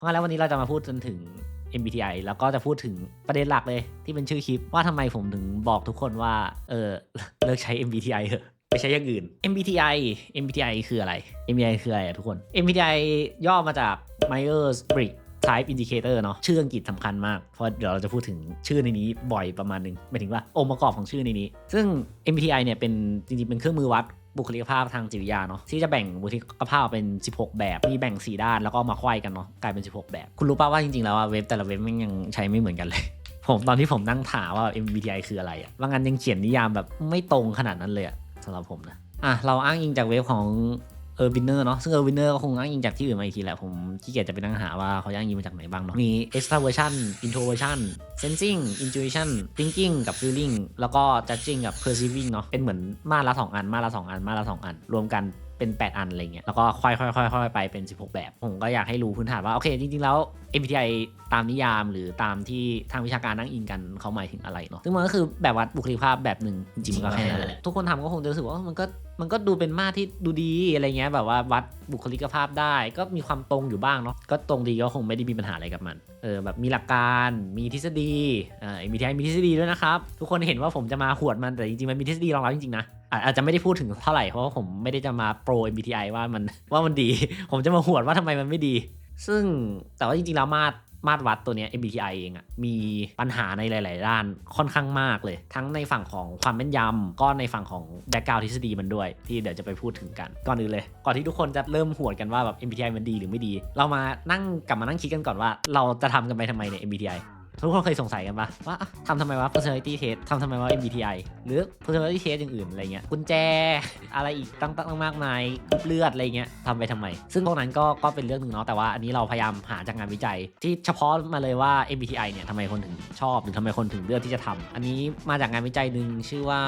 เพราะงั้นแล้ววันนี้เราจะมาพูดจนถึง MBTI แล้วก็จะพูดถึงประเด็นหลักเลยที่เป็นชื่อคลิปว่าทำไมผมถึงบอกทุกคนว่า เออเลิกใช้ MBTI เถอะไปใช้อย่างอื่น MBTI MBTI คืออะไร MBTI คืออะไรอะทุกคน MBTI ย่อมาจาก Myers-Briggs Type Indicator เนาะชื่ออังกฤษสำคัญมาก เพราะเดี๋ยวเราจะพูดถึงชื่อในนี้บ่อยประมาณหนึงหมายถึงว่าองค์ประกอบของชื่อในนี้ ซึ่ง MBTI เนี่ยเป็นจริงๆ เป็นเครื่องมือวัด บุคลิกภาพทางจิตวิทยาเนาะที่จะแบ่งบุคลิกภาพเป็น 16 แบบมีแบ่ง 4 ด้านแล้วก็มาควายกันเนาะกลายเป็น 16 แบบ คุณรู้ป่าว่าจริงๆแล้วเว็บแต่ละเว็บมันยังใช้ไม่เหมือนกันเลย ผมตอนที่ผมนั่งถามว่า MBTI คืออะไรอะบางอันยังเขียนนิยามแบบไม่ตรงขนาดนั้นเลยสำหรับผมนะอะเราอ้างอิงจากเว็บของ ออร์วินเนอร์เนาะซึ่งเออร์วินเนอร์ก็คงอ้างอิงจากที่อื่นมาอีกทีแหละ ผมขี้เกียจจะไปนั่งหาว่าเขาอ้างอิงมาจากไหนบ้างเนาะมี extraversion introversion sensing intuition thinking กับ feeling แล้วก็ judging กับ perceiving เนาะเป็นเหมือนมาละสองอันมาละสองอันมาละสองอัน รวมกัน เป็น 8 อันอะไรเงี้ยแล้วก็ค่อยๆค่อยๆไปเป็น 16 แบบ ผมก็อยากให้รู้พื้นฐานว่า โอเค จริง ๆ แล้ว MBTI ตามนิยามหรือตามที่ทางวิชาการนั่งอิงกันเขาหมายถึงอะไรเนาะซึ่งมันก็คือแบบวัดบุคลิกภาพแบบหนึ่งจริงๆมันก็แค่นั้นแหละทุกคนทำก็คงจะรู้สึกว่ามันก็มันก็ดูเป็นมาตรที่ดูดีอะไรเงี้ยแบบว่าวัดบุคลิกภาพได้ ก็มีความตรงอยู่บ้างเนาะก็ตรงดีก็คงไม่ได้มีปัญหาอะไรกับมันเออแบบมีหลักการมีทฤษฎีอ่า MBTI มีทฤษฎีด้วยนะครับทุกคนเห็นว่าผมจะมาหวดมันแต่จริงๆมันมีทฤษฎีรองรับจริงๆนะ อาจจะไม่ได้พูดถึงเท่าไหร่เพราะว่าผมไม่ได้จะมาโปร MBTI ว่ามันว่ามันดี ผมจะมาหวดว่าทำไมมันไม่ดี ซึ่งแต่ว่าจริงๆแล้วมาตรมาตรวัดตัวนี้ MBTI เองอะมีปัญหาในหลาย ๆ ด้านค่อนข้างมากเลย ทั้งในฝั่งของความแม่นยำก็ในฝั่งของแบ็กกราวทฤษฎีมันด้วย ที่เดี๋ยวจะไปพูดถึงกัน ก่อนอื่นเลย ก่อนที่ทุกคนจะเริ่มหวดกันว่าแบบ MBTI มันดีหรือไม่ดี เรามานั่งกลับมานั่งคิดกันก่อนว่า เราจะทำกันไปทำไมเนี่ย MBTI ทุกคนเคยสงสัยกันปะว่าทำทำไมวะ personality test ทำทำไมวะ MBTI หรือ personality test อย่างอื่นอะไรเงี้ยกุญแจ อะไรอีกตั้งตั้งมากมายกรุ๊ปเลือดอะไรเงี้ยทำไปทำไม ซึ่งพวกนั้นก็ก็เป็นเรื่องหนึ่งเนาะแต่ว่าอันนี้เราพยายามหาจากงานวิจัย ที่เฉพาะมาเลยว่า MBTI เนี่ยทำไมคนถึงชอบหรือทำไมคนถึงเลือกที่จะทำอันนี้มาจากงานวิจัยหนึ่งชื่อว่า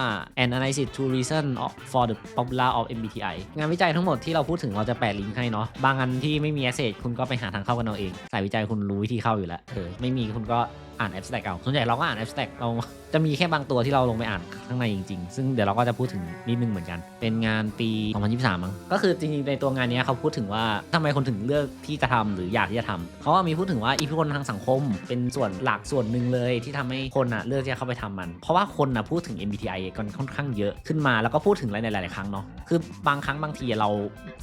An Analysis to Reason of- for the Popular of MBTI งานวิจัยทั้งหมดที่เราพูดถึงเราจะแปะลิงก์ให้เนาะบางอันที่ไม่มี asset คุณก็ไปหาทางเข้ากันเอาเองสายวิจัยคุณรู้วิธีเข้าอยู่แล้วเออไม่มีคุณก็อ่าน abstract เอาส่วนใหญ่เราก็อ่าน abstract เราจะมีแค่บางตัวที่เราลงไปอ่านข้างในจริงๆ ซึ่งเดี๋ยวเราก็จะพูดถึงนิดนึงเหมือนกัน เป็นงานปี 2023 มั้ง ก็คือจริงๆ ในตัวงานนี้เขาพูดถึงว่าทำไมคนถึงเลือกที่จะทำหรืออยากที่จะทำเขาว่ามีพูดถึงว่าอิทธิพลทางสังคม เป็นส่วนหลักส่วนหนึ่งเลยที่ทำให้คนอะเลือกที่จะเข้าไปทำมัน เพราะว่าคนอะพูดถึง MBTI กันค่อนข้างเยอะขึ้นมาแล้วก็พูดถึงหลายๆครั้งเนาะ คือบางครั้งบางทีเรา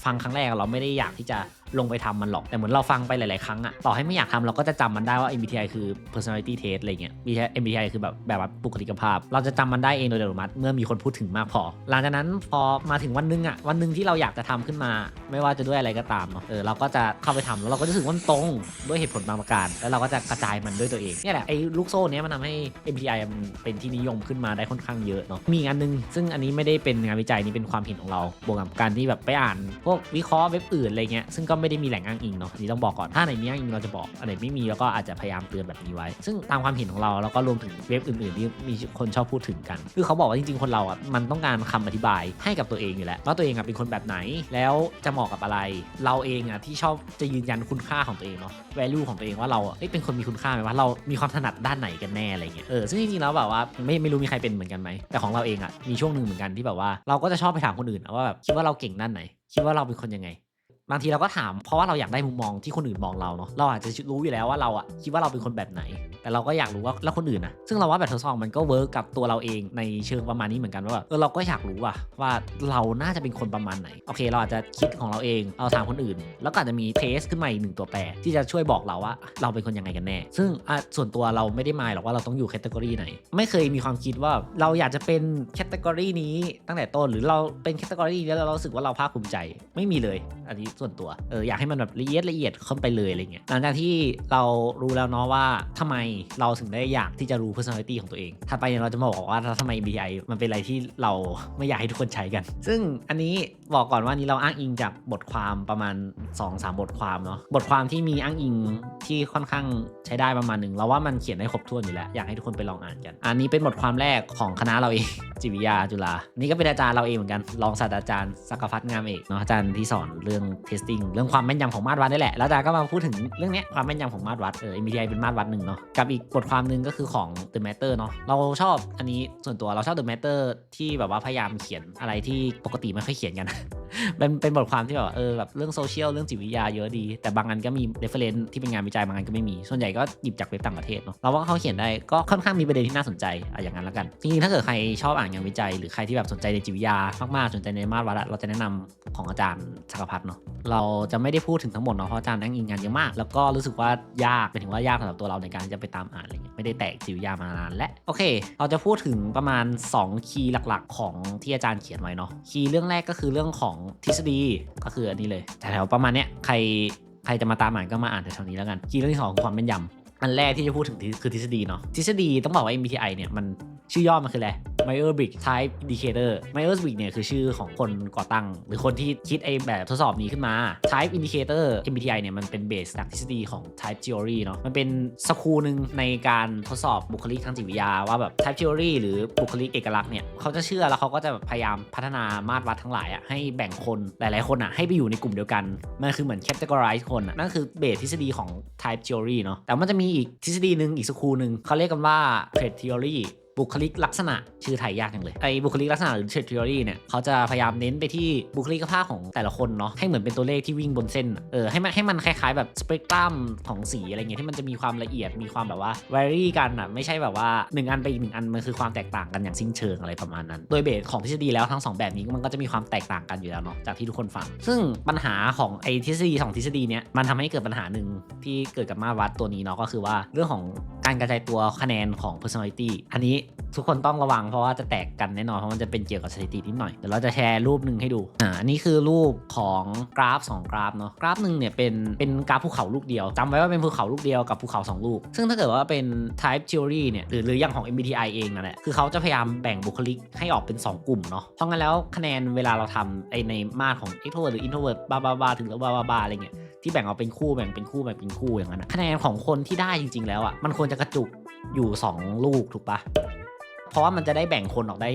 ฟังครั้งแรกเราไม่ได้อยากที่จะ ลงไปทำมันหรอก แต่เหมือนเราฟังไปหลาย ๆ ครั้งอะต่อให้ไม่อยากทำเราก็จะจำมันได้ว่า MBTI คือ personality test อะไรเงี้ย MBTI คือแบบแบบว่าบุคลิกภาพ เราจะจำมันได้เองโดยอัตโนมัติเมื่อมีคนพูดถึงมากพอ หลังจากนั้นพอมาถึงวันหนึงอะวันหนึงที่เราอยากจะทำขึ้นมา ไม่ว่าจะด้วยอะไรก็ตามเออเราก็จะเข้าไปทำแล้วเราก็จะรู้สึกว่าตรงด้วยเหตุผลบางประการ แล้วเราก็จะกระจายมันด้วยตัวเองนี่แหละไอ้ลูกโซ่เนี้ยมันทำให้ MBTI มันเป็นที่นิยมขึ้นมาได้ค่อนข้างเยอะเนาะมีอันนึง ซึ่งอันนี้ไม่ได้เป็นงานวิจัยนี่เป็นความเห็นของเราบวกกับการที่แบบไปอ่าน พวกวิเคราะห์เว็บอื่นอะไรเงี้ยซึ่งก็ไม่ได้มีแหล่งอ้างอิงเนาะนนี้ต้องบอกก่อนถ้าไหนมีอ้างอิงเราจะบอกอันไหนไม่มีเราก็อาจจะพยายามเตือนแบบนี้ไว้ ซึ่งตามความเห็นของเราแล้วก็รวมถึงเว็บอื่นๆที่มีคนชอบพูดถึงกัน คือเขาบอกว่าจริงๆคนเราอะมันต้องการคำอธิบายให้กับตัวเองอยู่แล้วว่าตัวเองอะเป็นคนแบบไหน แล้วจะเหมาะกับอะไร เราเองอะที่ชอบจะยืนยันคุณค่าของตัวเองเนาะ value ของตัวเองว่าเราเอ้ยเป็นคนมีคุณค่าไหมว่าเรามีความถนัดด้านไหนกันแน่อะไรเงี้ยเออซึ่งจริงๆแล้วแบบว่าไม่ไม่รู้มีใครเป็นเหมือนกันไหมแต่ของเราเองอะมีช่วงหนึ่งเหมือนกันที่แบบว่าเราก็จะชอบไปถามคนอื่นว่าแบบคิดว่าเราเก่งด้านไหนคิดว่าเราเป็นคนยังไง บางทีเราก็ถามเพราะว่าเราอยากได้มุมมองที่คนอื่นมองเราเนาะเราอาจจะรู้อยู่แล้วว่าเราอะคิดว่าเราเป็นคนแบบไหน แต่เราก็อยากรู้ว่าแล้วคนอื่นนะซึ่งเราว่าแบบทดสอบมันก็เวิร์กกับตัวเราเองในเชิงประมาณนี้เหมือนกันว่าแบบเออเราก็อยากรู้ว่าว่าเราน่าจะเป็นคนประมาณไหนโอเค เราอาจจะคิดของเราเองเราถามคนอื่น แล้วก็อาจจะมีเทสขึ้นมาอีกหนึ่งตัวแปร ที่จะช่วยบอกเราว่าเราเป็นคนยังไงกันแน่ ซึ่งส่วนตัวเราไม่ได้หมายหรอกว่าเราต้องอยู่แคตตากรีไหน ไม่เคยมีความคิดว่าเราอยากจะเป็นแคตตากรีนี้ตั้งแต่ต้นหรือเราเป็นแคตตากรีนี้แล้วเราสึกว่าเราภาคภูมิใจไม่มีเลย อันนี้ส่วนตัว เอออยากให้มันแบบละเอียดละเอียดเข้าไปเลยอะไรเงี้ยหลังจากที่เรารู้แล้วเนาะว่าทำไมเราถึงได้อยากที่จะรู้ personality ของตัวเองถัดไปเนี่ยเราจะมาบอกว่าทำไม MBTI มันเป็นอะไรที่เราไม่อยากให้ทุกคนใช้กัน ซึ่งอันนี้บอกก่อนว่านี้เราอ้างอิงจากบทความประมาณ 2-3 บทความเนาะบทความที่มีอ้างอิงที่ค่อนข้างใช้ได้ประมาณหนึ่งเราว่ามันเขียนได้ครบถ้วนอยู่แล้ว อยากให้ทุกคนไปลองอ่านกัน อันนี้เป็นบทความแรกของคณะเราเองจิวิยาจุฬานี่ก็เป็นอาจารย์เราเองเหมือนกันรองศาสตราจารย์สักพัฒงามเอกเนาะอาจารย์ที่สอนเรื่อง testing เรื่องความแม่นยำของมาตรวัดนี่แหละ แล้วอาจารย์ก็มาพูดถึงเรื่องนี้ความแม่นยำของมาตรวัดเออ MBTI เป็นมาตรวัดหนึ่งเนาะกับอีกบทความหนึ่งก็คือของ The Matter เนาะเราชอบอันนี้ส่วนตัวเราชอบ The Matter ที่แบบว่าพยายามเขียนอะไรที่ปกติไม่ค่อยเขียนกันเป็นเป็นบทความที่แบบเออแบบเรื่องโซเชียลเรื่องจิตวิทยาเยอะดี แต่บางอันก็มีเรฟเฟรนซ์ที่เป็นงานวิจัยบางอันก็ไม่มี ส่วนใหญ่ก็หยิบจากเว็บต่างประเทศเนาะเราว่าเขาเขียนได้ก็ค่อนข้างมีประเด็นที่น่าสนใจอะอย่างนั้นและกันจริงๆถ้าเกิดใครชอบอ่านงานวิจัย หรือใครที่แบบสนใจในจิตวิทยามากๆสนใจในมาตรวัดเราจะแนะนำของอาจารย์ชกพัฒน์เนาะเราจะไม่ได้พูดถึงทั้งหมดเนาะเพราะอาจารย์นั่งอิงงานเยอะมาก แล้วก็รู้สึกว่ายากเป็นถึงว่ายากสำหรับตัวเราในการที่จะไปตามอ่านอะไรเงี้ยไม่ได้แตกจิวยามานานและโอเค เราจะพูดถึงประมาณ 2 คีย์หลักๆ ของที่อาจารย์เขียนไว้เนาะคีย์เรื่องแรกก็คือเรื่องของทฤษฎีก็คืออันนี้เลยแถวๆประมาณเนี้ยใครใครจะมาตามอ่านก็มาอ่านแถวๆนี้แล้วกัน คีย์เรื่องที่สองคือความแม่นยำอันแรกที่จะพูดถึงคือทฤษฎีเนาะทฤษฎีต้องบอกว่า MBTI เนี่ยมันชื่อย่อมันคืออะไร Myers-Briggs Type Indicator Myers-Briggs เนี่ยคือชื่อของคนก่อตั้ง หรือคนที่คิดไอ้แบบทดสอบนี้ขึ้นมา Type Indicator MBTI เนี่ยมันเป็นเบสจากทฤษฎีของ Type Theory เนาะมันเป็นสกูลหนึ่งในการทดสอบบุคลิกทางจิตวิทยาว่าแบบ Type Theory หรือบุคลิกเอกลักษณ์เนี่ยเขาจะเชื่อแล้วเขาก็จะพยายามพัฒนามาตรวัดทั้งหลายอะให้แบ่งคนหลาย ๆ คนอะให้ไปอยู่ในกลุ่มเดียวกันมันคือเหมือน categorize คนอะนั่นคือเบสทฤษฎีของ Type Theory เนาะแต่มันจะมีอีกทฤษฎีหนึ่งอีกสกูลหนึ่งเขาเรียกกันว่า Trait Theory บุคลิกลักษณะชื่อไทยยากจังเลยไอ้บุคลิกลักษณะหรือ trait theory เนี่ยเขาจะพยายามเน้นไปที่บุคลิกภาพของแต่ละคนเนาะให้เหมือนเป็นตัวเลขที่วิ่งบนเส้นเออให้มันให้มันคล้ายๆแบบสเปกตรัมของสีอะไรเงี้ยที่มันจะมีความละเอียดมีความแบบว่า vary กันอะไม่ใช่แบบว่า 1 อันไปอีกหนึ่งอันมันคือความแตกต่างกันอย่างสิ้นเชิงอะไรประมาณนั้น โดยเบสของทฤษฎีแล้วทั้งสองแบบนี้มันก็จะมีความแตกต่างกันอยู่แล้วเนาะจากที่ทุกคนฟัง ซึ่งปัญหาของไอ้ทฤษฎีสองทฤษฎีเนี้ยมันทำให้เกิดปัญหาหนึ่งที่เกิดกับมาวัดตัวนี้เนาะก็คือว่าเรื่องของการกระจายตัวคะแนนของ personality อันนี้ทุกคนต้องระวังเพราะว่าจะแตกกันแน่นอน เพราะมันจะเป็นเกี่ยวกับสถิตินิดหน่อย เดี๋ยวเราจะแชร์รูปหนึ่งให้ดูอ่าอันนี้คือรูปของกราฟสองกราฟเนาะกราฟหนึ่งเนี่ยเป็นเป็นกราฟภูเขาลูกเดียวจำไว้ว่าเป็นภูเขาลูกเดียวกับภูเขาสองลูก ซึ่งถ้าเกิดว่าเป็น type theory เนี่ยหรือหรืออย่างของ MBTI เองนั่นแหละคือเขาจะพยายามแบ่งบุคลิกให้ออกเป็น 2 กลุ่มเนาะเพราะงั้นแล้วคะแนนเวลาเราทำไอในมาตรของ extrovert หรือ introvert บ้าบ้าบ้าถึงแล้วบ้าบ้าบ้าอะไรเงี้ยที่แบ่งออกเป็นคู่แบ่งเป็นคู่แบ่งเป็นคู่อย่างนั้นคะแนนของคนที่ได้จริง ๆ แล้วอะมันควรจะกระจุกอยู่ 2 ลูกถูกปะ เพราะว่ามันจะได้แบ่งคนออกได้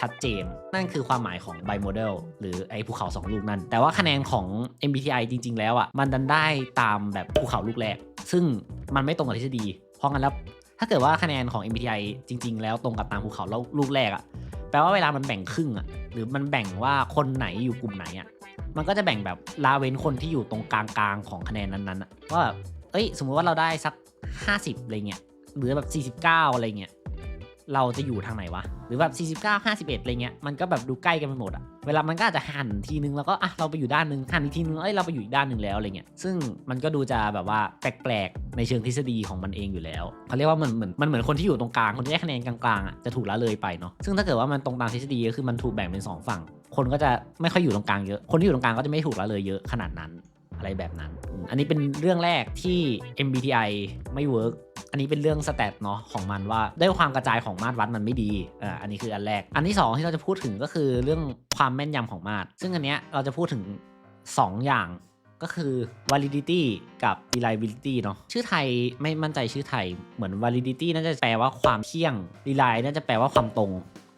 ชัดเจน นั่นคือความหมายของ b i model หรือไอ้ภูเขา 2 ลูกนั่น แต่ว่าคะแนนของ MBTI จริง ๆ แล้วอะ มันดันได้ตามแบบภูเขาลูกแรก ซึ่งมันไม่ตรงกับทฤษฎี เพราะงั้นแล้ว ถ้าเกิดว่าคะแนนของ MBTI จริง ๆ แล้วตรงกับตามภูเขาลูกแรกอะ แปลว่าเวลามันแบ่งครึ่งอะ หรือมันแบ่งว่าคนไหนอยู่กลุ่มไหนอะ มันก็จะแบ่งแบบลาเว้นคนที่อยู่ตรงกลางๆของคะแนนนั้นๆอะว่าเอ้ย สมมุติว่าเราได้สัก 50อะไรเงี้ย หรือแบบ 49อะไรเงี้ย เราจะอยู่ทางไหนวะ หรือแบบ49 51อะไรเงี้ยมันก็แบบดูใกล้กันไปหมดอะเวลามันก็อาจจะหันทีนึงแล้วก็อะเราไปอยู่ด้านนึงหันอีกทีนึงเอ้ยเราไปอยู่อีกด้านหนึ่งแล้วอะไรเงี้ยซึ่งมันก็ดูจะแบบว่าแปลกๆในเชิงทฤษฎีของมันเองอยู่แล้วเขาเรียกว่ามันเหมือนมันเหมือนคนที่อยู่ตรงกลางคนที่ได้คะแนนกลางๆอะจะถูกละเลยไปเนาะซึ่งถ้าเกิดว่ามันตรงตามทฤษฎีก็คือมันถูกแบ่งเป็นสองฝั่ง คนก็จะไม่ค่อยอยู่ตรงกลางเยอะคนที่อยู่ตรงกลางก็จะไม่ถูกละเลยเยอะขนาดนั้น อะไรแบบนั้น อันนี้เป็นเรื่องแรกที่ MBTI ไม่เวิร์กอันนี้เป็นเรื่องสแตทเนาะของมันว่าด้วยความกระจายของมาตรวัดมันไม่ดีอ่าอันนี้คืออันแรก อันที่ 2 ที่เราจะพูดถึงก็คือเรื่องความแม่นยำของมาตร ซึ่งอันเนี้ยเราจะพูดถึง 2 อย่างก็คือ validity กับ reliability เนาะชื่อไทยไม่มั่นใจชื่อไทยเหมือน validity น่าจะแปลว่าความเที่ยง rely น่าจะแปลว่าความตรง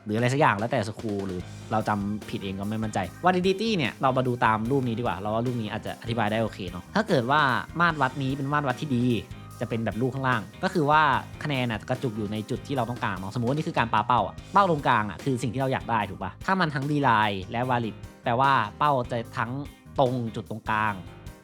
หรืออะไรสักอย่างแล้วแต่สคูหรือเราจำผิดเองก็ไม่มั่นใจ validity เนี่ยเรามาดูตามรูปนี้ดีกว่า เราว่ารูปนี้อาจจะอธิบายได้โอเคเนาะถ้าเกิดว่ามาตรวัดนี้เป็นมาตรวัดที่ดีจะเป็นแบบลูกข้างล่าง ก็คือว่าคะแนนน่ะกระจุกอยู่ในจุดที่เราต้องการเนาะสมมติว่านี่คือการปาเป้าอะเป้าตรงกลางอะคือสิ่งที่เราอยากได้ถูกปะถ้ามันทั้งดีไลน์และ valid แปลว่าเป้าจะทั้งตรงจุดตรงกลาง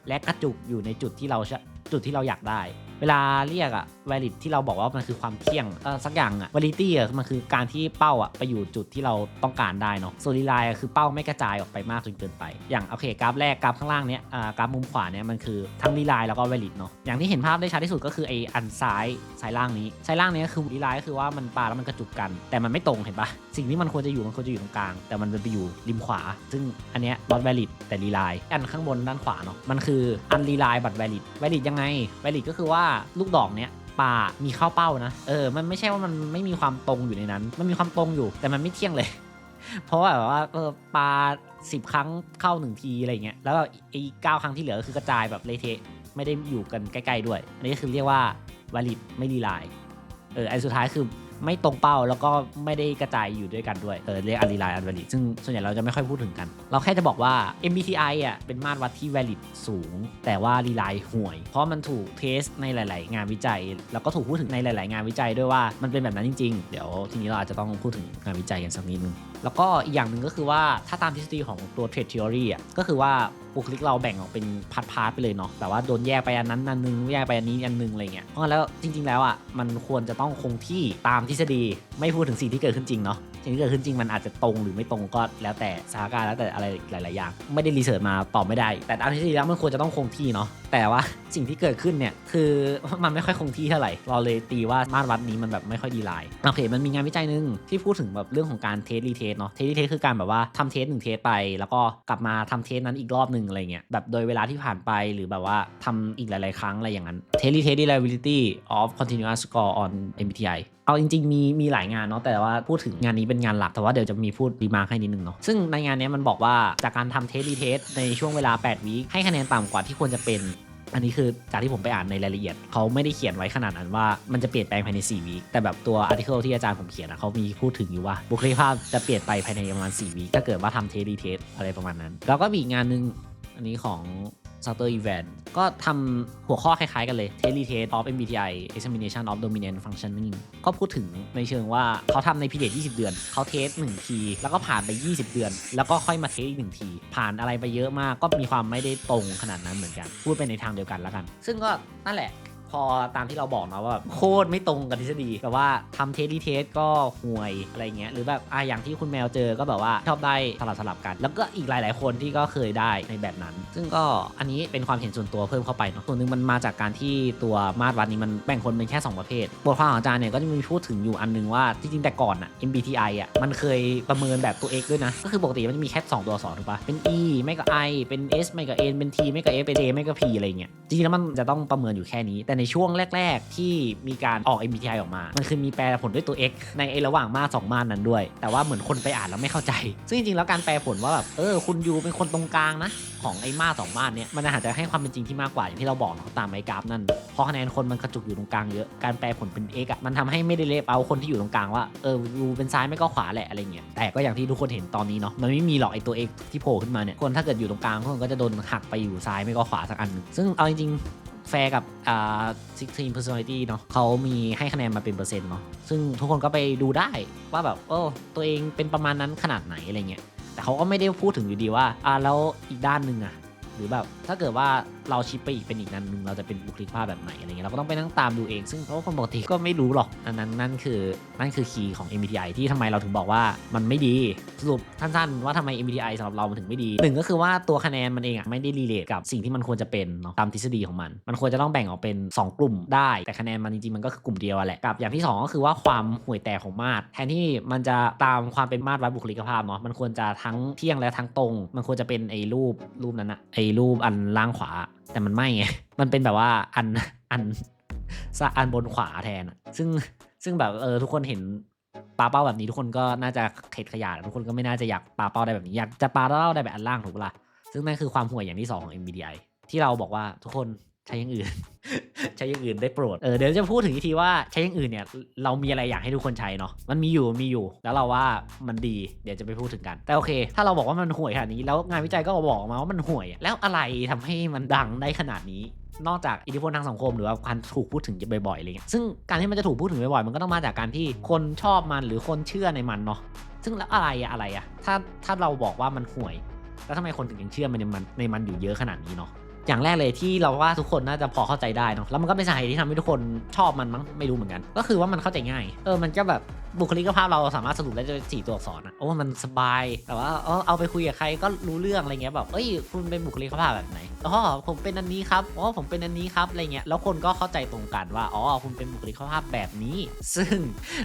และกระจุกอยู่ในจุดที่เราชจุดที่เราอยากได้ เวลาเรียกอะ valid ที่เราบอกว่ามันคือความเที่ยงเออสักอย่างอะ validity อะมันคือการที่เป้าอะไปอยู่จุดที่เราต้องการได้เนาะ solid line คือเป้าไม่กระจายออกไปมากจนเกินไป อย่างโอเคกราฟแรกกราฟข้างล่างเนี้ยอ่ากราฟมุมขวาเนี้ยมันคือทั้ง line แล้วก็ valid เนาะอย่างที่เห็นภาพได้ชัดที่สุดก็คือไออันซ้ายซ้ายล่างนี้ซ้ายล่างเนี้ยคือ line ก็คือว่ามันปาแล้วมันกระจุกกัน แต่มันไม่ตรงเห็นปะสิ่งที่มันควรจะอยู่มันควรจะอยู่ตรงกลาง แต่มันไปอยู่ริมขวา ซึ่งอันเนี้ย not valid แต่ line อันข้างบนด้านขวาเนาะมันคืออัน line บัต valid valid ยังไง valid ก็คือว่าลูกดอกเนี้ยป่ามีข้าวเป้านะเออมันไม่ใช่ว่ามันไม่มีความตรงอยู่ในนั้น มันมีความตรงอยู่ แต่มันไม่เที่ยงเลย เพราะแบบว่าเออปลาสิบครั้งเข้าหนึ่งทีอะไรเงี้ยแล้วก็ไอ้เก้าครั้งที่เหลือก็คือกระจายแบบเละเทะไม่ได้อยู่กันใกล้ ๆ ด้วย อันนี้คือเรียกว่า valid ไม่รีไลน์เอออันสุดท้ายคือ ไม่ตรงเป้าแล้วก็ไม่ได้กระจายอยู่ด้วยกันด้วยเออเรียกอันรีไลน์อัน valid ซึ่งส่วนใหญ่เราจะไม่ค่อยพูดถึงกัน เราแค่จะบอกว่า MBTI อะเป็นมาตรวัดที่ valid สูง แต่ว่ารีไลน์ห่วย เพราะมันถูกเทสในหลาย ๆ งานวิจัย แล้วก็ถูกพูดถึงในหลาย ๆ งานวิจัยด้วยว่ามันเป็นแบบนั้นจริง ๆ เดี๋ยวทีนี้เราอาจจะต้องพูดถึงงานวิจัยกันสักนิดนึง แล้วก็อีกอย่างหนึ่งก็คือว่าถ้าตามทฤษฎีของตัวเทรดทฤษฎีอะก็คือว่าบุคลิกเราแบ่งออกเป็นพาร์ทพาร์ทไปเลยเนาะแต่ว่าโดนแยกไปอันนั้นอันนึงแยกไปอันนี้อันนึงอะไรเงี้ยเพราะงั้นแล้วจริง ๆ แล้วอะมันควรจะต้องคงที่ตามทฤษฎีไม่พูดถึงสิ่งที่เกิดขึ้นจริงเนาะ สิ่งที่เกิดขึ้นจริงมันอาจจะตรงหรือไม่ตรงก็แล้วแต่สถานการณ์แล้วแต่อะไรหลาย ๆ อย่าง ไม่ได้รีเสิร์ชมาตอบไม่ได้ แต่ตามทฤษฎีแล้วมันควรจะต้องคงที่เนาะแต่ว่าสิ่งที่เกิดขึ้นเนี่ยคือมันไม่ค่อยคงที่เท่าไหร่เราเลยตีว่ามาตรวัดนี้มันแบบไม่ค่อยดีไลน์โอเคมันมีงานวิจัยหนึ่งที่พูดถึงแบบเรื่องของการเทสรีเทสเนาะเทสรีเทสคือการแบบว่าทำเทสหนึ่งเทสไป แล้วก็กลับมาทำเทสนั้นอีกรอบหนึ่งอะไรเงี้ยแบบโดยเวลาที่ผ่านไปหรือแบบว่าทำอีกหลาย ๆ ครั้งอะไรอย่างนั้น Test Retest Reliability of Continuous Score on MBTI เอาจริง ๆ มีมีหลายงานเนาะแต่ว่าพูดถึงงานนี้เป็นงานหลักแต่ว่าเดี๋ยวจะมีพูดรีมาร์คให้นิดนึงเนาะซึ่งในงานนี้มันบอกว่าจากการทำเทสรีเทสในช่วงเวลา 8วีคให้คะแนนต่ำกว่าที่ควรจะเป็นอันนี้คือจากที่ผมไปอ่านในรายละเอียด เขาไม่ได้เขียนไว้ขนาดนั้นว่ามันจะเปลี่ยนแปลงภายใน 4 วีคแต่แบบตัวอาร์ติเคิลที่อาจารย์ผมเขียนอะเขามีพูดถึงอยู่ว่า บุคลิกภาพจะเปลี่ยนไปภายในประมาณ 4 วีคถ้าเกิดว่าทำเทสรีเทสอะไรประมาณนั้น แล้วก็มีอีกงานหนึ่งอันนี้ของ s a t e r Event ก็ทำหัวข้อคล้ายๆกันเลย t e l e t e s t of MBTI Examination of Dominant Functioning ก็พูดถึงในเชิงว่าเขาทำในพีเดียด20 เดือน เขาเทส1ที แล้วก็ผ่านไป 20 เดือน แล้วก็ค่อยมาเทสอีก1ที ผ่านอะไรไปเยอะมากก็มีความไม่ได้ตรงขนาดนั้นเหมือนกัน พูดไปในทางเดียวกันแล้วกัน ซึ่งก็นั่นแหละ พอตามที่เราบอกนะว่าโคตรไม่ตรงกับทฤษฎีแบบว่าทำเทสดีเทสก็ห่วยอะไรเงี้ยหรือแบบอะอย่างที่คุณแมวเจอก็แบบว่าชอบได้สลับสลับกัน แล้วก็อีกหลาย ๆ คนที่ก็เคยได้ในแบบนั้น ซึ่งก็อันนี้เป็นความเห็นส่วนตัวเพิ่มเข้าไปเนาะส่วนหนึ่งมันมาจากการที่ตัวมาตรวัดนี้มันแบ่งคนเป็นแค่ 2 ประเภทบทความของอาจารย์เนี่ยก็จะมีพูดถึงอยู่อันนึงว่าจริงๆแต่ก่อนอะ MBTI อะมันเคยประเมินแบบตัว X ด้วยนะ ก็คือปกติมันจะมีแค่ 2 ตัวอักษรถูกปะเป็น E ไม่ก็ I เป็น S ไม่ก็ N เป็น T ไม่ก็ F เป็น J ไม่ก็ P อะไรเงี้ยจริงๆแล้วมันจะต้องประเมินอยู่แค่นี้แต่ในช่วงแรก ๆ ที่มีการออก MBTI ออกมา มันคือมีแปลผลด้วยตัว X ในไอ้ระหว่างมาสองมานั้นด้วย แต่ว่าเหมือนคนไปอ่านแล้วไม่เข้าใจ ซึ่งจริงๆแล้วการแปลผลว่าแบบเออคุณยูเป็นคนตรงกลางนะของไอ้มาสองมาเนี่ยมันอาจจะให้ความเป็นจริงที่มากกว่าอย่างที่เราบอกเนาะตามไอ้กราฟนั่นเพราะคะแนนคนมันกระจุกอยู่ตรงกลางเยอะการแปลผลเป็น X อะมันทำให้ไม่ได้เลบเอาคนที่อยู่ตรงกลางว่าเออยูเป็นซ้ายไม่ก็ขวาแหละอะไรเงี้ยแต่ก็อย่างที่ทุกคนเห็นตอนนี้เนาะมันไม่มีหรอกไอ้ตัว X ที่โผล่ขึ้นมาเนี่ยคนถ้าเกิดอยู่ตรงกลางคนก็จะโดนหักไปอยู่ซ้ายไม่ก็ขวาสักอันหนึงซึ่งเอาจริง แฟร์กับอ่า16 personality เนาะเขามีให้คะแนนมาเป็นเปอร์เซ็นต์เนาะซึ่งทุกคนก็ไปดูได้ว่าแบบโอ้ตัวเองเป็นประมาณนั้นขนาดไหนอะไรเงี้ยแต่เขาก็ไม่ได้พูดถึงอยู่ดีว่าอ่าแล้วอีกด้านหนึ่งอะ หรือแบบถ้าเกิดว่าเราชิปไปอีกเป็นอีกนั้นหนึ่งเราจะเป็นบุคลิกภาพแบบไหนอะไรเงี้ยเราก็ต้องไปนั่งตามดูเอง ซึ่งเพราะว่าคนปกติก็ไม่รู้หรอกอันนั้นนั่นคือนั่นคือคีย์ของ MBTI ที่ทำไมเราถึงบอกว่ามันไม่ดีสรุปสั้นๆว่าทำไม MBTI สำหรับเรามันถึงไม่ดีหนึ่งก็คือว่าตัวคะแนนมันเองอะไม่ได้รีเลทกับสิ่งที่มันควรจะเป็นเนาะตามทฤษฎีของมัน มันควรจะต้องแบ่งออกเป็น 2 กลุ่มได้แต่คะแนนมันจริงๆมันก็คือกลุ่มเดียวแหละกับอย่างที่ 2 ก็คือว่าความห่วยแตกของมาตรแทนที่มันจะตามความเป็นมาตรวัดบุคลิกภาพเนาะมันควรจะทั้งเที่ยงและทั้งตรง มันควรจะเป็นไอ้รูปรูปนั้นอะไอรูปอันล่างขวา แต่มันไม่ไง มันเป็นแบบว่าอันอันอันบนขวาแทนซึ่งซึ่งแบบเออทุกคนเห็นปลาเป้าแบบนี้ทุกคนก็น่าจะเข็ดขยะทุกคนก็ไม่น่าจะอยากปลาเป้าได้แบบนี้อยากจะปลาเป้าได้แบบอันล่างถูกปะล่ะซึ่งนั่นคือความห่วยอย่างที่สองของ MBDI ที่เราบอกว่าทุกคน ใช้อย่างอื่น ใช้อย่างอื่นได้โปรดเออเดี๋ยวจะพูดถึงทีว่าใช้อย่างอื่นเนี่ยเรามีอะไรอยากให้ทุกคนใช้เนาะมันมีอยู่มีอยู่ แล้วเราว่ามันดีเดี๋ยวจะไปพูดถึงกัน แต่โอเค ถ้าเราบอกว่ามันห่วยขนาดนี้แล้วงานวิจัยก็บอกมาว่ามันห่วย แล้วอะไรทำให้มันดังได้ขนาดนี้นอกจากอิทธิพลทางสังคมหรือว่าการถูกพูดถึงบ่อยๆอะไรเงี้ยซึ่งการที่มันจะถูกพูดถึงบ่อยๆมันก็ต้องมาจากการที่คนชอบมันหรือคนเชื่อในมันเนาะซึ่งแล้วอะไรอะอะไรอะถ้าถ้าเราบอกว่ามันห่วย แล้วทำไมคนถึงยังเชื่อมันในมันในมันอยู่เยอะขนาดนี้เนาะ อย่างแรกเลยที่เราว่าทุกคนน่าจะพอเข้าใจได้เนาะแล้วมันก็เป็นสาเหตุที่ทำให้ทุกคนชอบมันมั้งไม่รู้เหมือนกัน ก็คือว่ามันเข้าใจง่าย เออมันก็แบบบุคลิกภาพเราสามารถสรุปได้ด้วยสี่ตัวอักษรอะโอ้มันสบาย แต่ว่าเออเอาไปคุยกับใครก็รู้เรื่องอะไรเงี้ยแบบเอ้ยคุณเป็นบุคลิกภาพแบบไหนอ๋อผมเป็นอันนี้ครับอ๋อผมเป็นอันนี้ครับอะไรเงี้ยแล้วคนก็เข้าใจตรงกันว่าอ๋อคุณเป็นบุคลิกภาพแบบนี้ ซึ่ง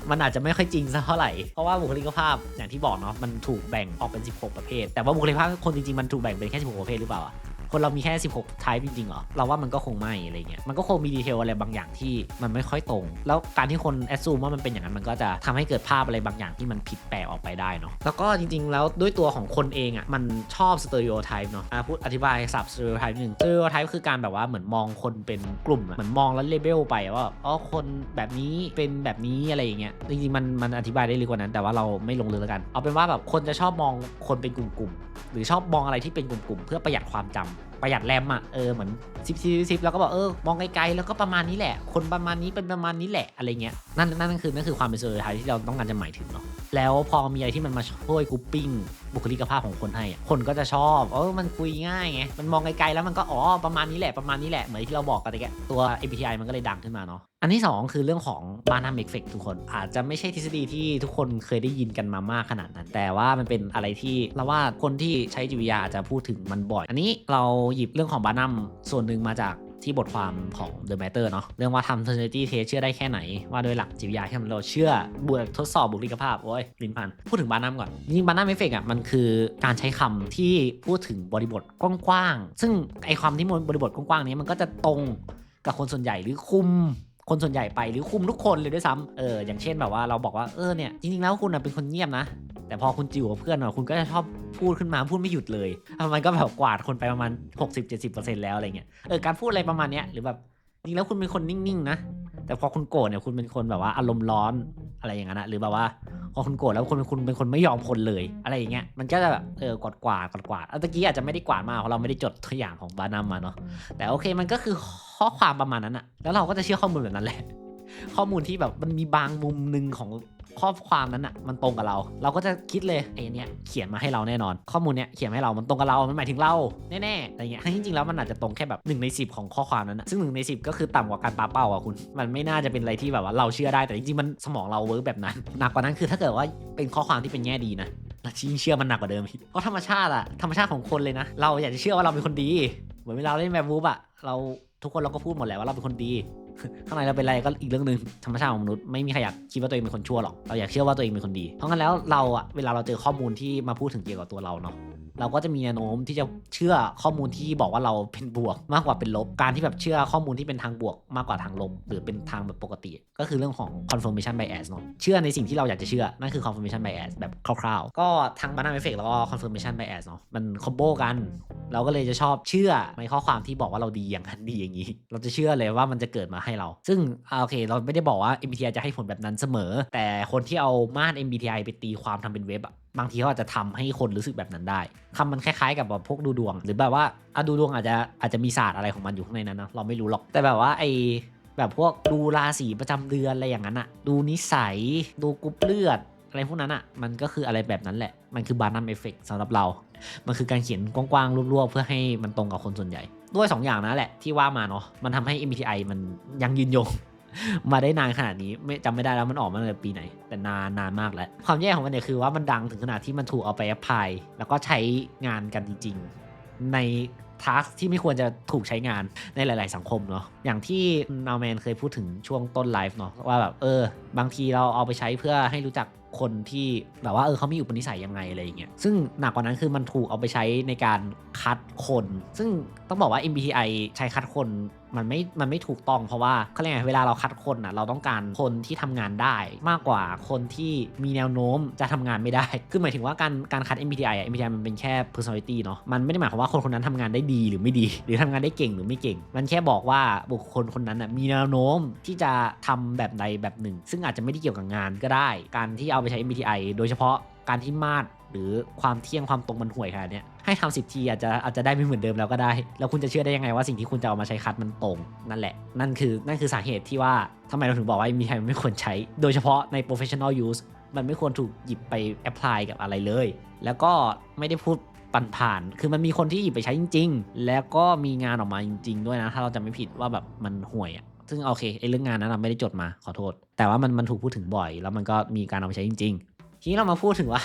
มันอาจจะไม่ค่อยจริงสักเท่าไหร่เพราะว่าบุคลิกภาพอย่างที่บอกเนาะมันถูกแบ่งออกเป็น 16 ประเภท แต่ว่าบุคลิกภาพคนจริงๆมันถูกแบ่งเป็นแค่16ประเภทหรือเปล่า คนเรามีแค่ 16 type จริงๆเหรอ เราว่ามันก็คงไม่อะไรเงี้ย มันก็คงมีดีเทลอะไรบางอย่างที่มันไม่ค่อยตรง แล้วการที่คนแอดซูมว่ามันเป็นอย่างนั้นมันก็จะทำให้เกิดภาพอะไรบางอย่างที่มันผิดแปลกออกไปได้เนาะ แล้วก็จริงๆ แล้วด้วยตัวของคนเองอะมันชอบสเตอริโอไทป์เนาะอะพูดอธิบายสับสเตอริโอไทป์หนึ่งสเตอริโอไทป์คือการแบบว่าเหมือนมองคนเป็นกลุ่มอะเหมือนมองแล้วเลเบลไปว่าอ๋อคนแบบนี้เป็นแบบนี้อะไรอย่างเงี้ย จริงๆมันมันอธิบายได้ลึกกว่านั้น แต่ว่าเราไม่ลงลึกแล้วกัน เอาเป็นว่าแบบคนจะชอบมองคนเป็นกลุ่มๆหรือชอบมองอะไรที่เป็นกลุ่มๆเพื่อประหยัดความจำ ประหยัดแรมอะเออเหมือนซิปซิปซิปแล้วก็บอกเออมองไกลๆแล้วก็ประมาณนี้แหละ คนประมาณนี้เป็นประมาณนี้แหละอะไรเงี้ยนั่นนั่นคือนั่นคือความเป็นเซอร์ไทที่เราต้องการจะหมายถึงเนาะแล้วพอมีอะไรที่มันมาช่วยกรุ๊ปปิ้งบุคลิกภาพของคนให้อะคนก็จะชอบเออมันคุยง่ายไงมันมองไกลๆแล้วมันก็อ๋อประมาณนี้แหละประมาณนี้แหละเหมือนที่เราบอกกันตะแกตัว MBTI มันก็เลยดังขึ้นมาเนาะอันที่สองคือเรื่องของบานาเมกเฟกทุกคน อาจจะไม่ใช่ทฤษฎีที่ทุกคนเคยได้ยินกันมามากขนาดนั้น แต่ว่ามันเป็นอะไรที่เราว่าคนที่ใช้จิตวิทยาอาจจะพูดถึงมันบ่อย อันนี้เราหยิบเรื่องของบานัมส่วนหนึ่งมาจาก ที่บทความของ The Matter เนาะเรื่องว่าทำ personality test เชื่อได้แค่ไหน ว่าโดยหลักจิตวิทยาที่เราเชื่อบวกทดสอบบุคลิกภาพโอ้ยลินพันพูดถึงบานัมก่อนจริงบานัมเอฟเฟกอะมันคือการใช้คำที่พูดถึงบริบทกว้างๆซึ่งไอความที่บริบทกว้างๆนี้มันก็จะตรงกับคนส่วนใหญ่หรือคุมคนส่วนใหญ่ไปหรือคุมทุกคนเลยด้วยซ้ำเอออย่างเช่นแบบว่าเราบอกว่าเออเนี่ยจริงๆแล้วคุณน่ะเป็นคนเงียบนะ แต่พอคุณจิวกับเพื่อนอะคุณก็จะชอบพูดขึ้นมาพูดไม่หยุดเลยมันก็แบบกวาดคนไปประมาณ 60-70%แล้วอะไรเงี้ยเออการพูดอะไรประมาณเนี้ยหรือแบบจริงแล้วคุณเป็นคนนิ่งๆนะแต่พอคุณโกรธเนี่ยคุณเป็นคนแบบว่าอารมณ์ร้อนอะไรอย่างนั้นนะหรือแบบว่าพอคุณโกรธแล้วคุณเป็นคุณเป็นคนไม่ยอมคนเลยอะไรอย่างเงี้ยมันก็จะแบบเออกวาดกวาดกวาดกวาดเอาตะกี้อาจจะไม่ได้กวาดมากเพราะเราไม่ได้จดตัวอย่างของบานัมมาเนาะแต่โอเคมันก็คือข้อความประมาณนั้นอะแล้วเราก็จะเชื่อข้อมูลแบบนั้นแหละ ข้อมูลที่แบบมันมีบางมุมหนึ่งของ ข้อความนั้นอะมันตรงกับเรา เราก็จะคิดเลยไอ้เนี่ยเขียนมาให้เราแน่นอน ข้อมูลเนี้ยเขียนให้เรามันตรงกับเรา มันหมายถึงเราแน่ๆอะไรเงี้ยทั้งจริงๆแล้วมันอาจจะตรงแค่แบบ1ใน10 ของข้อความนั้นนะซึ่ง1ใน10 ก็คือต่ำกว่าการปาเป้าอะคุณ มันไม่น่าจะเป็นอะไรที่แบบว่าเราเชื่อได้แต่จริงๆมันสมองเราเวิร์กแบบนั้นหนักกว่านั้นคือถ้าเกิดว่าเป็นข้อความที่เป็นแง่ดีนะเรายิ่งเชื่อมันหนักกว่าเดิมอีกเพราะธรรมชาติอะธรรมชาติของคนเลยนะ เราอยากจะเชื่อว่าเราเป็นคนดี เหมือนเวลาเราเล่นแบบวูบอะเราทุกคนเราก็พูดหมดแหละว่าเราเป็นคนดี ข้างในเราเป็นอะไรก็อีกเรื่องหนึ่งธรรมชาติของมนุษย์ไม่มีใครอยากคิดว่าตัวเองเป็นคนชั่วหรอกเราอยากเชื่อว่าตัวเองเป็นคนดี เพราะงั้นแล้วเราอะเวลาเราเจอข้อมูลที่มาพูดถึงเกี่ยวกับตัวเราเนาะ เราก็จะมีแนวโน้มที่จะเชื่อข้อมูลที่บอกว่าเราเป็นบวกมากกว่าเป็นลบ การที่แบบเชื่อข้อมูลที่เป็นทางบวกมากกว่าทางลบ หรือเป็นทางแบบปกติ ก็คือเรื่องของ confirmation bias เนาะเชื่อในสิ่งที่เราอยากจะเชื่อ นั่นคือ confirmation bias แบบคร่าวๆ ก็ทั้ง banana effect แล้วก็ confirmation bias เนาะมันคอมโบกัน เราก็เลยจะชอบเชื่อในข้อความที่บอกว่าเราดีอย่างนั้นดีอย่างนี้ เราจะเชื่อเลยว่ามันจะเกิดมาให้เรา ซึ่งอโอเค เราไม่ได้บอกว่า MBTI จะให้ผลแบบนั้นเสมอ แต่คนที่เอามาตร MBTI ไปตีความทำเป็นเว็บอะ บางทีเขาอาจจะทำให้คนรู้สึกแบบนั้นได้คำมันคล้ายๆกับแบบพวกดูดวง หรือแบบว่าอะดูดวงอาจจะอาจจะมีศาสตร์อะไรของมันอยู่ข้างในนั้นนะเราไม่รู้หรอกแต่แบบว่าไอแบบพวกดูราศีประจำเดือนอะไรอย่างนั้นอะดูนิสัยดูกรุ๊ปเลือดอะไรพวกนั้นอะมันก็คืออะไรแบบนั้นแหละ มันคือบานัมเอฟเฟกสำหรับเรา มันคือการเขียนกว้างๆรวบๆเพื่อให้มันตรงกับคนส่วนใหญ่ ด้วย 2 อย่างนะแหละที่ว่ามาเนาะมันทำให้ MBTI มันยังยืนยง มาได้นานขนาดนี้ไม่จำไม่ได้แล้วมันออกมาตั้งแต่ปีไหน แต่นานนานมากแล้ว ความแย่ของมันเนี่ยคือว่ามันดังถึงขนาดที่มันถูกเอาไปแอพพลายแล้วก็ใช้งานกันจริง ๆ ในทัสที่ไม่ควรจะถูกใช้งานในหลาย ๆ สังคมเนาะอย่างที่นาแมนเคยพูดถึงช่วงต้นไลฟ์เนาะว่าแบบเออ บางทีเราเอาไปใช้เพื่อให้รู้จักคนที่แบบว่าเออเขามีอุปนิสัยยังไงอะไรอย่างเงี้ยซึ่งหนักกว่านั้นคือมันถูกเอาไปใช้ในการคัดคน ซึ่งต้องบอกว่า MBTI ใช้คัดคนมันไม่ มันไม่ถูกต้องเพราะว่าเขาเรียกไงเวลาเราคัดคนอะเราต้องการคนที่ทำงานได้มากกว่าคนที่มีแนวโน้มจะทำงานไม่ได้ คือหมายถึงว่าการการคัด MBTI อะ MBTI มันเป็นแค่ personality เนาะมันไม่ได้หมายความว่าคนคนนั้นทำงานได้ดีหรือไม่ดี หรือทำงานได้เก่งหรือไม่เก่ง มันแค่บอกว่าบุคคลคนนั้นอะมีแนวโน้มที่จะทำแบบใดแบบหนึ่ง ซึ่งอาจจะไม่ได้เกี่ยวกับงานก็ได้ การที่เอาไปใช้ MBTI โดยเฉพาะการที่มาตรหรือความเที่ยงความตรงมันห่วยขนาดเนี้ยให้ทำสิบทีอาจจะอาจจะได้ไม่เหมือนเดิมแล้วก็ได้ แล้วคุณจะเชื่อได้ยังไงว่าสิ่งที่คุณจะเอามาใช้คัดมันตรงนั่นแหละ นั่นคือนั่นคือสาเหตุที่ว่าทำไมเราถึงบอกว่ามีใครไม่ควรใช้ โดยเฉพาะใน professional use มันไม่ควรถูกหยิบไป apply กับอะไรเลย แล้วก็ไม่ได้พูดปันผ่าน คือมันมีคนที่หยิบไปใช้จริง ๆ แล้วก็มีงานออกมาจริง ๆ ด้วยนะ ถ้าเราจะไม่ผิดว่าแบบมันห่วยอะ ซึ่งโอเคไอ้เรื่องงานนั้นเราไม่ได้จดมาขอโทษ แต่ว่ามันมันถูกพูดถึงบ่อย แล้วมันก็มีการเอาไปใช้จริง ๆ ทีนี้เรามาพูดถึงว่า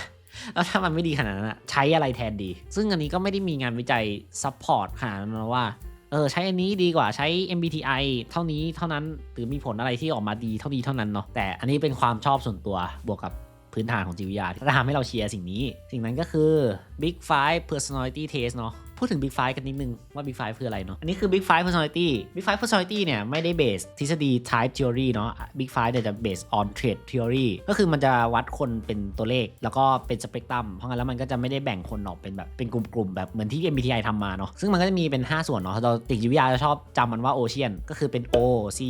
แล้วถ้ามันไม่ดีขนาดนั้นอะใช้อะไรแทนดี ซึ่งอันนี้ก็ไม่ได้มีงานวิจัยซัพพอร์ตขนาดนั้นว่าเออใช้อันนี้ดีกว่าใช้ MBTI เท่านี้เท่านั้นหรือมีผลอะไรที่ออกมาดีเท่านี้เท่านั้นเนาะแต่อันนี้เป็นความชอบส่วนตัวบวกกับพื้นฐานของจิตวิทยาที่ทำให้เราเชียร์สิ่งนี้ สิ่งนั้นก็คือ Big Five Personality Test เนาะ พูดถึง Big Five กันนิดนึงว่า Big Five คืออะไรเนาะ อันนี้คือ Big Five Personality Big Five Personality เนี่ยไม่ได้ base ทฤษฎี Type Theory เนาะ Big Five เนี่ยจะ base on Trait Theory ก็คือมันจะวัดคนเป็นตัวเลข แล้วก็เป็นสเปกตรัม เพราะงั้นแล้วมันก็จะไม่ได้แบ่งคนออกเป็นแบบเป็นกลุ่มๆแบบเหมือนที่ MBTI ทำมาเนาะ ซึ่งมันก็จะมีเป็น 5 ส่วนเนาะเราติดจิตวิทยาจะชอบจำมันว่า Ocean ก็คือเป็น O C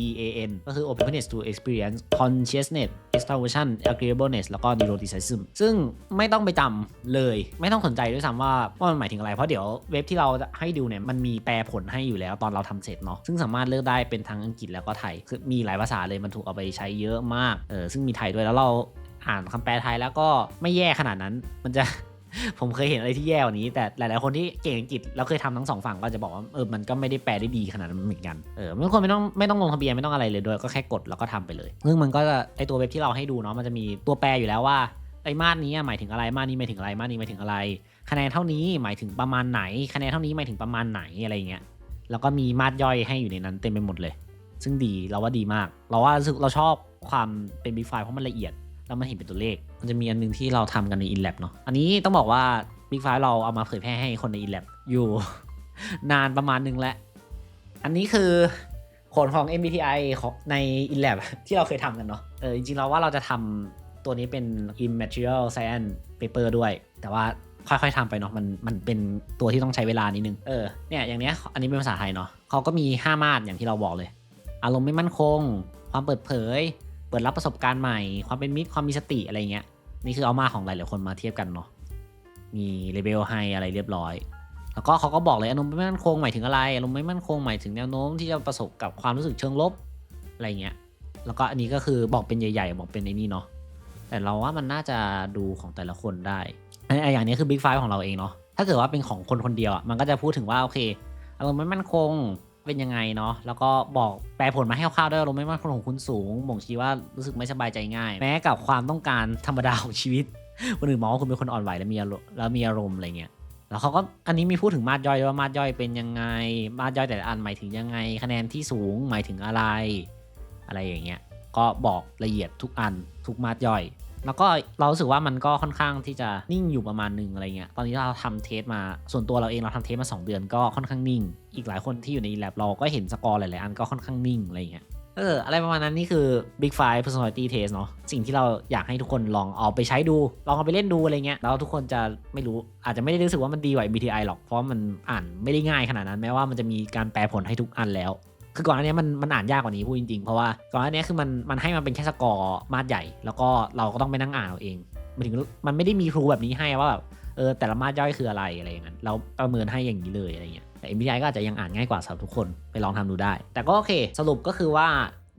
E A N ก็คือ openness to experience consciousness extraversion agreeableness แล้วก็ neuroticism ซึ่งไม่ต้องไปจำเลย ไม่ต้องสนใจด้วยซ้ำว่าว่ามันหมายถึงอะไร เพราะเดี๋ยวเว็บที่เราให้ดูเนี่ยมันมีแปลผลให้อยู่แล้วตอนเราทำเสร็จเนาะซึ่งสามารถเลือกได้เป็นทั้งอังกฤษแล้วก็ไทยคือมีหลายภาษาเลยมันถูกเอาไปใช้เยอะมากเออซึ่งมีไทยด้วยแล้วเราอ่านคำแปลไทยแล้วก็ไม่แย่ขนาดนั้นมันจะ ผมเคยเห็นอะไรที่แย่กว่านี้ แต่หลาย ๆ คนที่เก่งอังกฤษแล้วเคยทำทั้งสองฝั่งก็จะบอกว่าเออมันก็ไม่ได้แปลได้ดีขนาดนั้นเหมือนกันเออไม่ควรไม่ต้องไม่ต้องลงทะเบียนไม่ต้องอะไรเลยด้วยก็แค่กดแล้วก็ทำไปเลยซึ่งมันก็จะไอตัวเว็บที่เราให้ดูเนาะมันจะมีตัวแปลอยู่แล้วว่าไอมาตรนี้หมายถึงอะไรมาตรนี้หมายถึงอะไรมาตรนี้หมายถึงอะไร คะแนนเท่านี้หมายถึงประมาณไหน คะแนนเท่านี้หมายถึงประมาณไหนอะไรเงี้ยแล้วก็มีมาตรย่อยให้อยู่ในนั้นเต็มไปหมดเลย ซึ่งดีเราว่าดีมาก เราว่ารู้สึกเราชอบความเป็นบิ๊กไฟล์เพราะมันละเอียด แล้วมันเห็นเป็นตัวเลข มันจะมีอันหนึงที่เราทำกันใน InLab เนาะ อันนี้ต้องบอกว่าบิ๊กไฟล์เราเอามาเผยแพร่ให้คนใน InLab อยู่ นานประมาณหนึงแล้ว อันนี้คือผลของ MBTI ของใน InLab ที่เราเคยทำกันเนาะ เออจริงๆเราว่าเราจะทำตัวนี้เป็น Immaterial Science Paper ด้วย แต่ว่าค่อยๆทำไปเนาะมันมันเป็นตัวที่ต้องใช้เวลานิดนึง เออเนี่ยอย่างเนี้ยอันนี้เป็นภาษาไทยเนาะเขาก็มี 5 มาตรอย่างที่เราบอกเลย อารมณ์ไม่มั่นคง ความเปิดเผย เปิดรับประสบการณ์ใหม่ ความเป็นมิตรความมีสติอะไรเงี้ย นี่คือเอามาของหลายๆคนมาเทียบกันเนาะมีเลเวลให้อะไรเรียบร้อย แล้วก็เขาก็บอกเลยอารมณ์ไม่มั่นคงหมายถึงอะไรอารมณ์ไม่มั่นคงหมายถึงแนวโน้มที่จะประสบกับความรู้สึกเชิงลบอะไรเงี้ยแล้วก็อันนี้ก็คือบอกเป็นใหญ่ ๆ บอกเป็นในนี่เนาะแต่เราว่ามันน่าจะดูของแต่ละคนได้ไอ้ไอ้อย่างนี้คือ Big Five ของเราเองเนาะถ้าเกิดว่าเป็นของคนคนเดียวอะมันก็จะพูดถึงว่าโอเคอารมณ์ไม่มั่นคง เป็นยังไงเนาะแล้วก็บอกแปลผลมาให้คร่าวๆด้วยอารมณ์ไม่มั่นคงของคุณสูงบ่งชี้ว่ารู้สึกไม่สบายใจง่าย แม้กับความต้องการธรรมดาของชีวิตคนอื่นมองว่าคุณเป็นคนอ่อนไหวและมีอารมณ์แล้วมีอารมณ์อะไรเงี้ยแล้วเขาก็อันนี้มีพูดถึงมาดย่อยด้วยว่ามาดย่อยเป็นยังไง มาดย่อยแต่ละอันหมายถึงยังไง คะแนนที่สูงหมายถึงอะไร อะไรอย่างเงี้ยก็บอกละเอียดทุกอันทุกมาดย่อย แล้วก็เราสึกว่ามันก็ค่อนข้างที่จะนิ่งอยู่ประมาณหนึ่งอะไรเงี้ย ตอนนี้เราทำเทสมา ส่วนตัวเราเองเราทำเทสมา 2 เดือนก็ค่อนข้างนิ่ง อีกหลายคนที่อยู่ใน lab เราก็เห็นสกอร์หลายๆอันก็ค่อนข้างนิ่งอะไรเงี้ย เออ อะไรประมาณนั้นนี่คือ Big Five Personality Test เนาะ สิ่งที่เราอยากให้ทุกคนลองเอาไปใช้ดู ลองเอาไปเล่นดูอะไรเงี้ย แล้วทุกคนจะไม่รู้ อาจจะไม่ได้รู้สึกว่ามันดีกว่า MBTI หรอก เพราะมันอ่านไม่ได้ง่ายขนาดนั้น แม้ว่ามันจะมีการแปลผลให้ทุกอันแล้ว คือก่อนอันนี้มันมันอ่านยากกว่านี้พูดจริงๆ เพราะว่าก่อนอันนี้คือมันมันให้มันเป็นแค่สกอร์มาดใหญ่ แล้วก็เราก็ต้องไปนั่งอ่านเอาเองมันถึงมันไม่ได้มีครูแบบนี้ให้ว่าแบบเออแต่ละมาดย่อยคืออะไรอะไรอย่างนั้นเราประเมินให้อย่างนี้เลยอะไรเงี้ยแต่ MBTI ก็อาจจะยังอ่านง่ายกว่าสำหรับทุกคนไปลองทำดูได้ แต่ก็โอเค สรุปก็คือว่า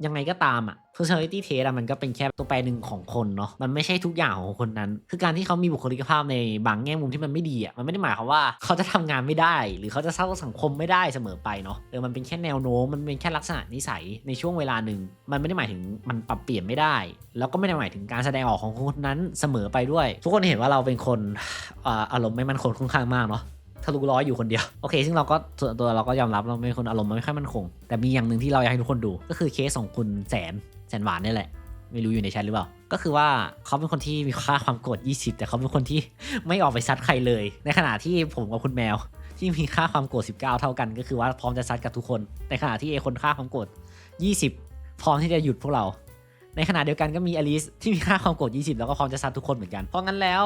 ยังไงก็ตามอะ personality test อะมันก็เป็นแค่ตัวแปรหนึ่งของคนเนาะมันไม่ใช่ทุกอย่างของคนนั้น คือการที่เขามีบุคลิกภาพในบางแง่มุมที่มันไม่ดีอะมันไม่ได้หมายความว่าเขาจะทำงานไม่ได้ หรือเขาจะเข้าสังคมไม่ได้เสมอไปเนาะเออมันเป็นแค่แนวโน้มมันเป็นแค่ลักษณะนิสัยในช่วงเวลาหนึ่งมันไม่ได้หมายถึงมันปรับเปลี่ยนไม่ได้ แล้วก็ไม่ได้หมายถึงการแสดงออกของคนนั้นเสมอไปด้วย ทุกคนเห็นว่าเราเป็นคนอ่าอารมณ์ไม่มั่นคงค่อนข้างมากเนาะ ทะลุร้อยอยู่คนเดียว โอเค ซึ่งเราก็ส่วนตัวเราก็ยอมรับเราเป็นคนอารมณ์ไม่ค่อยมั่นคง แต่มีอย่างหนึ่งที่เราอยากให้ทุกคนดู ก็คือเคสของคุณแสนแสนหวานนี่แหละ ไม่รู้อยู่ในแชทหรือเปล่า ก็คือว่าเขาเป็นคนที่มีค่าความโกรธ20 แต่เขาเป็นคนที่ไม่ออกไปซัดใครเลย ในขณะที่ผมกับคุณแมว ที่มีค่าความโกรธ19 เท่ากัน ก็คือว่าพร้อมจะซัดกับทุกคน ในขณะที่ไอคนค่าความโกรธ20 พร้อมที่จะหยุดพวกเรา ในขณะเดียวกันก็มีอลิสที่มีค่าความโกรธ20 แล้วก็พร้อมจะซัดทุกคนเหมือนกัน เพราะงั้นแล้ว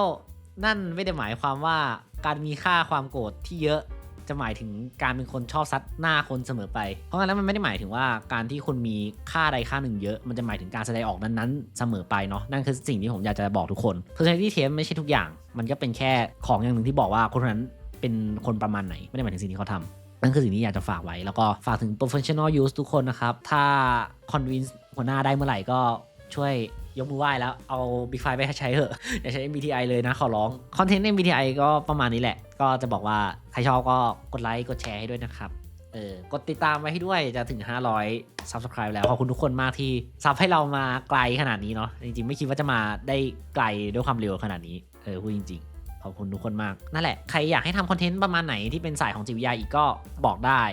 นั่นไม่ได้หมายความว่าการมีค่าความโกรธที่เยอะจะหมายถึงการเป็นคนชอบซัดหน้าคนเสมอไป เพราะงั้นแล้วมันไม่ได้หมายถึงว่าการที่คุณมีค่าใดค่าหนึ่งเยอะ มันจะหมายถึงการแสดงออกนั้นๆ เสมอไปเนาะ นั่นคือสิ่งที่ผมอยากจะบอกทุกคน personality test ไม่ใช่ทุกอย่าง มันก็เป็นแค่ของอย่างหนึ่งที่บอกว่าคนนั้นเป็นคนประมาณไหน ไม่ได้หมายถึงสิ่งที่เขาทำนั่นคือสิ่งที่อยากจะฝากไว้ แล้วก็ฝากถึง professional use ทุกคนนะครับ ถ้า convince หัวหน้าได้เมื่อไหร่ก็ช่วย ยกมือไหว้แล้วเอา Big Five ไปใช้เถอะอย่าใช้ MBTI เลยนะขอร้องคอนเทนต์ MBTI ก็ประมาณนี้แหละ ก็จะบอกว่าใครชอบก็กดไลค์กดแชร์ให้ด้วยนะครับเออกดติดตามไว้ให้ด้วยจะถึง 500 Subscribe แล้ว ขอบคุณทุกคนมากที่ซับให้เรามาไกลขนาดนี้เนาะจริงๆ ไม่คิดว่าจะมาได้ไกลด้วยความเร็วขนาดนี้เออพูดจริงๆ ขอบคุณทุกคนมาก นั่นแหละ ใครอยากให้ทำคอนเทนต์ประมาณไหนที่เป็นสายของจิตวิทยาอีกก็บอกได้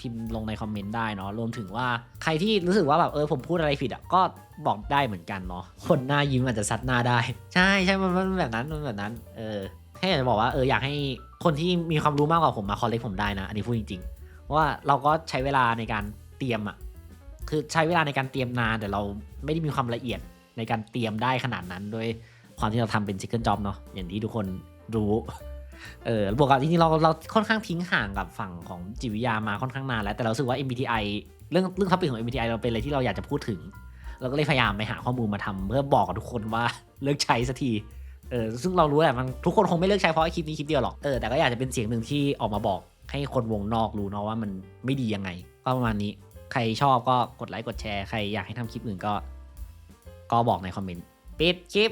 พิมพ์ลงในคอมเมนต์ได้เนาะรวมถึงว่าใครที่รู้สึกว่าแบบเออผมพูดอะไรผิดอะก็ บอกได้เหมือนกันเนาะคนหน้ายิ้มอาจจะซัดหน้าได้ ใช่ใช่มันมันแบบนั้นมันแบบนั้น เออแค่อยากจะบอกว่าเอออยากให้คนที่มีความรู้มากกว่าผมมาคอลเลกผมได้นะ อันนี้พูดจริงๆเพราะว่าเราก็ใช้เวลาในการเตรียมอะคือใช้เวลาในการเตรียมนานแต่เราไม่ได้มีความละเอียดในการเตรียมได้ขนาดนั้นโดยความที่เราทำเป็นซิ c เกิลจ็อบเนาะอย่างที่ทุกคนรู้เออบวกกับจริงๆเราเราค่อนข้างทิ้งห่างกับฝั่งของจิตวิทยามาค่อนข้างนานแล้วแต่เราสึกว่า MBTI เรื่องเรื่องท็อปิของ MBTI เราเป็นอะไรที่เราอยากจะพูดถึง เราก็เลยพยายามไปหาข้อมูลมาทำเพื่อบอกกับทุกคนว่าเลิกใช้สักทีเออซึ่งเรารู้แหละมันทุกคนคงไม่เลิกใช้เพราะไอคลิปนี้คลิปเดียวหรอกเออแต่ก็อยากจะเป็นเสียงหนึ่งที่ออกมาบอกให้คนวงนอกรู้เนาะว่ามันไม่ดียังไง ก็ประมาณนี้ใครชอบก็กดไลค์กดแชร์ใครอยากให้ทำคลิปอื่นก็ ก็บอกในคอมเมนต์ปิดคลิป